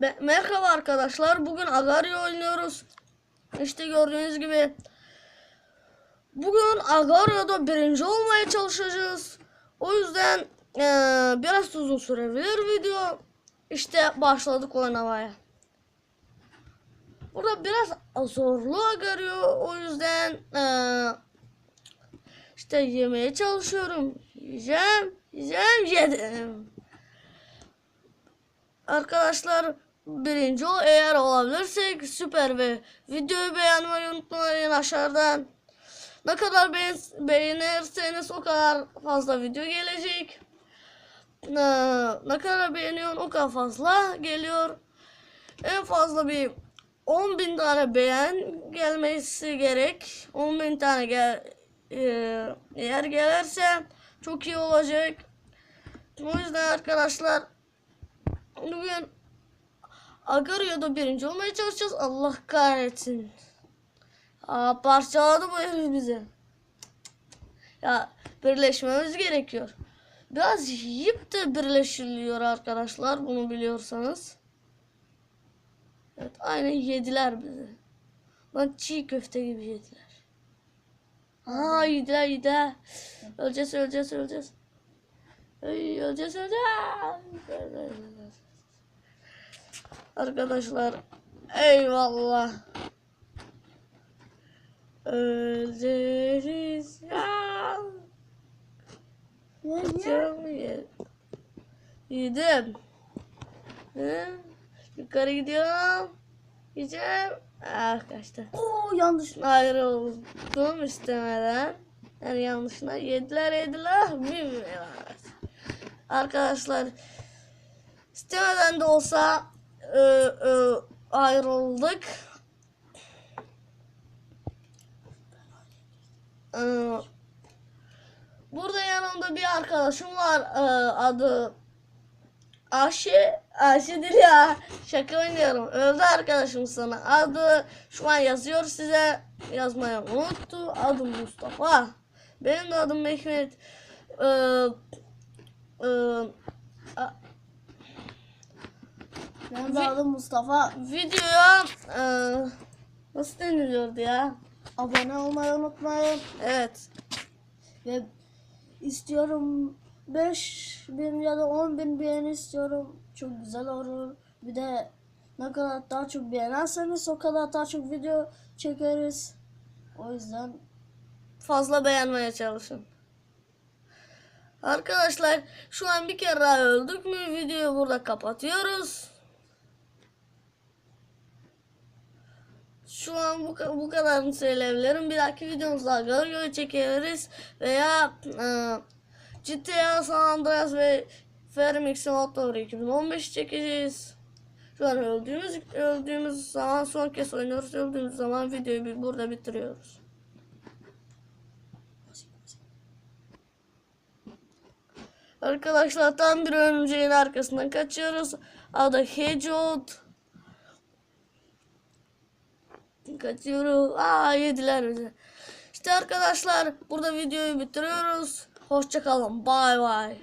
Merhaba arkadaşlar. Bugün Agario oynuyoruz. İşte gördüğünüz gibi. Bugün Agario'da birinci olmaya çalışacağız. O yüzden eee, biraz uzun sürebilir video. İşte başladık oynamaya. Burada biraz zorlu Agario. O yüzden eee, işte yemeye çalışıyorum. Yiyeceğim, yiyeceğim, yedim. Arkadaşlar birinci o eğer olabilirsek süper ve videoyu beğenmeyi unutmayın aşağıdan. Ne kadar beğen beğenirseniz o kadar fazla video gelecek. Ne, ne kadar beğeniyorsun o kadar fazla geliyor. En fazla bir 10 bin tane beğen gelmesi gerek. 10 bin tane gel, e, eğer gelirse çok iyi olacak. O yüzden arkadaşlar Bugün Agario'da birinci olmaya çalışacağız. Allah kahretsin. Aa, parçaladı bu herif bizi. Ya birleşmemiz gerekiyor. Biraz yiyip de birleşiliyor arkadaşlar. Bunu biliyorsanız. Evet aynen yediler bizi. Lan çiğ köfte gibi yediler. Aa yediler yediler. Öleceğiz öleceğiz öleceğiz. Ay, öleceğiz öleceğiz. Arkadaşlar eyvallah. Öleceğiz ya. Canım ye- Yedim. Hı? Yukarı gidiyorum. Gideceğim. Ah kaçtı. Oo yanlış. Ayrıldım istemeden. Yani yanlışına yediler yediler. Bilmiyorum. Arkadaşlar istemeden de olsa e, e, ayrıldık. E, burada yanımda bir arkadaşım var. E, adı Ayşe. Ayşe değil ya. Şaka oynuyorum. Öldü arkadaşım sana. Adı şu an yazıyor size. Yazmayı unuttu. Adım Mustafa. Benim de adım Mehmet. Ee, e, a- Adım Mustafa. videoya e, nasıl deniliyordu ya? Abone olmayı unutmayın. Evet. Ve istiyorum 5 bin ya da 10 bin beğeni istiyorum. Çok güzel olur. Bir de ne kadar daha çok beğenirseniz o kadar daha çok video çekeriz. O yüzden Fazla beğenmeye çalışın. Arkadaşlar şu an bir kere daha öldük mü videoyu burada kapatıyoruz. Şu an bu, bu kadarını söyleyebilirim. Bir dahaki videomuzda Gargoyle çekeriz veya e, GTA San Andreas ve Fermix'in Motor 2015 çekeceğiz. Şu an öldüğümüz öldüğümüz zaman son kez oynuyoruz. Öldüğümüz zaman videoyu bir- burada bitiriyoruz. Arkadaşlar tam bir örümceğin arkasından kaçıyoruz. Adı Hedgehog. Kaçıyoruz. Aa yediler bizi. İşte arkadaşlar burada videoyu bitiriyoruz. Hoşçakalın. Bay bay.